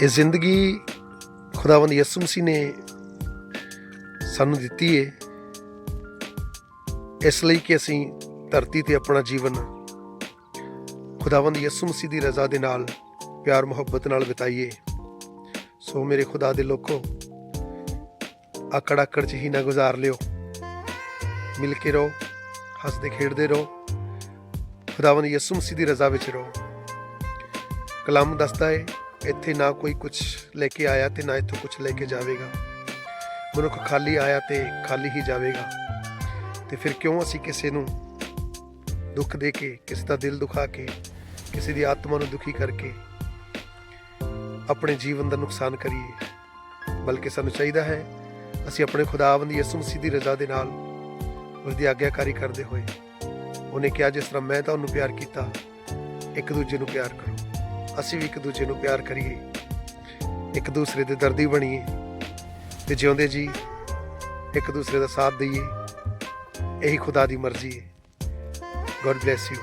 ਇਹ ਜ਼ਿੰਦਗੀ ਖੁਦਾਵੰਦ ਯਿਸੂ ਮਸੀਹ ਨੇ ਸਾਨੂੰ ਦਿੱਤੀ ਏ। ਇਸ ਲਈ ਕਿ ਅਸੀਂ ਧਰਤੀ ਤੇ ਆਪਣਾ ਜੀਵਨ ਖੁਦਾਵੰਦ ਯਿਸੂ ਮਸੀਹ ਦੀ ਰਜ਼ਾ ਦੇ ਨਾਲ, ਪਿਆਰ, ਮੁਹੱਬਤ ਨਾਲ ਬਿਤਾਈਏ। ਸੋ ਮੇਰੇ ਖੁਦਾ ਦੇ ਲੋਕੋ ਆਕੜ ਆਕੜ ਚ ਹੀ ਨਾ ਗੁਜ਼ਾਰ ਲਿਓ। ਮਿਲ ਕੇ ਰਹੋ, ਹੱਸਦੇ, ਖੇਡਦੇ ਰਹੋ। ਖੁਦਾਵੰਦ ਯਿਸੂ ਮਸੀਹ ਦੀ ਰਜ਼ਾ ਵਿੱਚ ਰਹੋ। ਕਲਾਮ ਦੱਸਦਾ ਹੈ ਇੱਥੇ ਨਾ ਕੋਈ ਕੁਝ ਲੈ ਕੇ ਆਇਆ ਤੇ ਨਾ ਇੱਥੋਂ ਕੁਝ ਲੈ ਕੇ ਜਾਵੇਗਾ। ਮਨੁੱਖ ਖਾਲੀ ਆਇਆ ਤੇ ਖਾਲੀ ਹੀ ਜਾਵੇਗਾ। ਤੇ ਫਿਰ ਕਿਉਂ ਅਸੀਂ ਕਿਸੇ ਨੂੰ ਦੁੱਖ ਦੇ ਕੇ, ਕਿਸੇ ਦਾ ਦਿਲ ਦੁਖਾ ਕੇ, ਕਿਸੇ ਦੀ ਆਤਮਾ ਨੂੰ ਦੁਖੀ ਕਰਕੇ ਆਪਣੇ ਜੀਵਨ ਦਾ ਨੁਕਸਾਨ ਕਰੀਏ? ਬਲਕਿ ਸਾਨੂੰ ਚਾਹੀਦਾ ਹੈ ਅਸੀਂ ਆਪਣੇ ਖੁਦਾਵੰਦ ਯਿਸੂ ਮਸੀਹ ਦੀ ਰਜ਼ਾ ਦੇ ਨਾਲ ਉਸ ਦੀ ਆਗਿਆਕਾਰੀ ਕਰਦੇ ਹੋਏ। ਉਹਨੇ ਕਿਹਾ, ਜਿਸ ਤਰ੍ਹਾਂ ਮੈਂ ਤੁਹਾਨੂੰ ਪਿਆਰ ਕੀਤਾ, ਇੱਕ ਦੂਜੇ ਨੂੰ ਪਿਆਰ ਕਰੋ। ਅਸੀਂ ਵੀ ਇੱਕ ਦੂਜੇ ਨੂੰ ਪਿਆਰ ਕਰੀਏ, ਇੱਕ ਦੂਸਰੇ ਦੇ ਦਰਦੀ ਬਣੀਏ ਤੇ ਜਿਉਂਦੇ ਜੀ ਇੱਕ ਦੂਸਰੇ ਦਾ ਸਾਥ ਦਈਏ, ਇਹੀ ਖੁਦਾ ਦੀ ਮਰਜ਼ੀ ਹੈ। God bless you